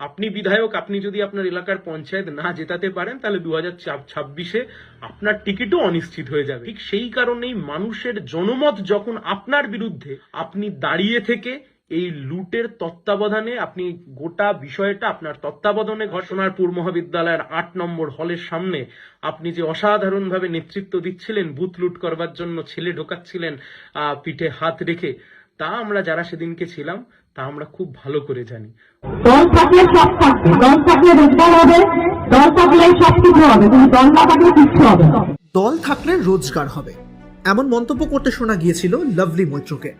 আপনি বিধায়ক, আপনি যদি আপনার এলাকার পঞ্চায়েত না জেতাতে পারেন, তাহলে দু হাজার ছাব্বিশে আপনার টিকিটও অনিশ্চিত হয়ে যাবে। ঠিক সেই কারণেই মানুষের জনমত যখন আপনার বিরুদ্ধে, আপনি দাঁড়িয়ে থেকে এই লুটের তত্ত্বাবধানে, আপনি গোটা বিষয়টা আপনার তত্ত্বাবধানে ঘটনারপুর মহাবিদ্যালয়ের আট নম্বর হলের সামনে আপনি যে অসাধারণভাবে নেতৃত্ব দিচ্ছিলেন, বুথ লুট করবার জন্য ছেলে ঢোকাচ্ছিলেন পিঠে হাত রেখে তা আমরা যারা সেদিনকে ছিলাম তা আমরা খুব ভালো করে জানি। দল থাকলে সব থাকবে দল থাকলে রোজগার হবে দল থাকলে সব কিছু হবে কিন্তু দল না থাকলে কিচ্ছু হবে দল থাকলে রোজগার হবে এমন মন্তব্য করতে শোনা গিয়েছিল লাভলি মৈত্রকে।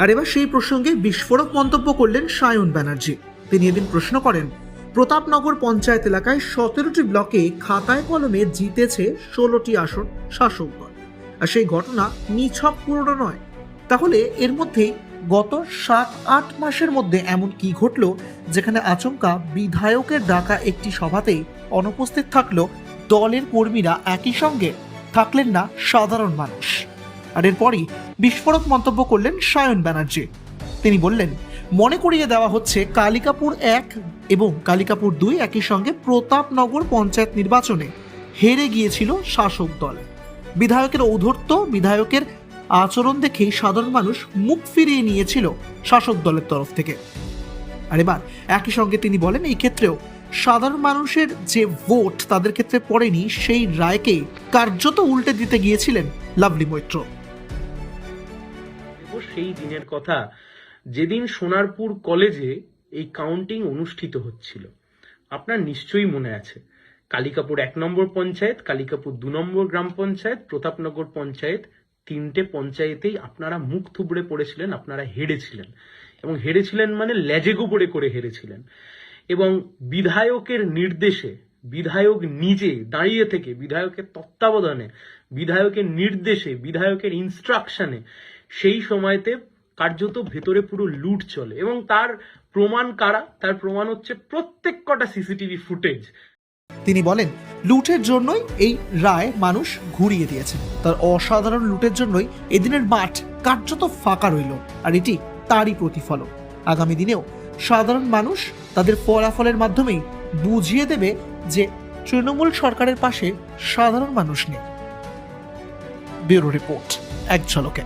আর এবার সেই প্রসঙ্গে বিস্ফোরক মন্তব্য করলেন সায়ন ব্যানার্জি। তিনি এদিন প্রশ্ন করেন প্রতাপনগর পঞ্চায়েত এলাকায় সতেরোটি ব্লকে খাতায় কলমে জিতেছে ষোলোটি আসন শাসক দল। আর সেই ঘটনা নিছক পুরনো নয় তাহলে এর মধ্যেই গত সাত, আট মাসের মধ্যে এমন কি ঘটল যেখানে আচমকা বিধায়কের ডাকা একটি সভাতে অনুপস্থিত থাকল দলের কর্মীরা একই সঙ্গে থাকলেন না সাধারণ মানুষ। আর এরপরই বিস্ফোরক মন্তব্য করলেন সায়ন ব্যানার্জি। তিনি বললেন, মনে করিয়ে দেওয়া হচ্ছে কালিকাপুর এক এবং কালিকাপুর দুই একই সঙ্গে প্রতাপনগর পঞ্চায়েত নির্বাচনে হেরে গিয়েছিল শাসক দল। বিধায়কের ঔধত্য বিধায়কের আচরণ দেখেই সাধারণ মানুষ মুখ ফিরিয়ে নিয়েছিল শাসক দলের তরফ থেকে। আর এবার একই সঙ্গে তিনি বলেন, এই ক্ষেত্রেও সাধারণ মানুষের যে ভোট তাদের ক্ষেত্রে পড়েনি, সেই রায়কে কার্যত উল্টে দিতে গিয়েছিলেন লাভলি মৈত্র। দেখো সেই দিনের কথা, যেদিন সোনারপুর কলেজে এই কাউন্টিং অনুষ্ঠিত হচ্ছিল। আপনার নিশ্চয়ই মনে আছে, কালিকাপুর এক নম্বর পঞ্চায়েত, কালিকাপুর দু নম্বর গ্রাম পঞ্চায়েত, প্রতাপনগর পঞ্চায়েত তিনটে পঞ্চায়েতেই আপনারা মুখ থুবড়ে পড়েছিলেন, আপনারা হেরেছিলেন। এবং হেরেছিলেন মানে লেজে গোবরে করে হেরেছিলেন। এবং বিধায়কের নির্দেশে, বিধায়ক নিজে দাঁড়িয়ে থেকে, বিধায়কের তত্ত্বাবধানে, বিধায়কের নির্দেশে, বিধায়কের ইনস্ট্রাকশনে সেই সময়তে কার্যত ভেতরে পুরো লুট চলে। এবং তার প্রমাণ কারা? তার প্রমাণ হচ্ছে প্রত্যেক কটা সিসিটিভি ফুটেজ তিনি বলেন, লুটের জন্যই এই রায় মানুষ ঘুরিয়ে দিয়েছেন। তার অসাধারণ লুটের জন্যই এদিনের মাঠ কার্যত ফাঁকা রইল আর এটি তারই প্রতিফলন। আগামী দিনেও সাধারণ মানুষ তাদের ফলাফলের মাধ্যমেই বুঝিয়ে দেবে যে তৃণমূল সরকারের পাশে সাধারণ মানুষ নেই। ব্যুরো রিপোর্ট, এক ঝলকে।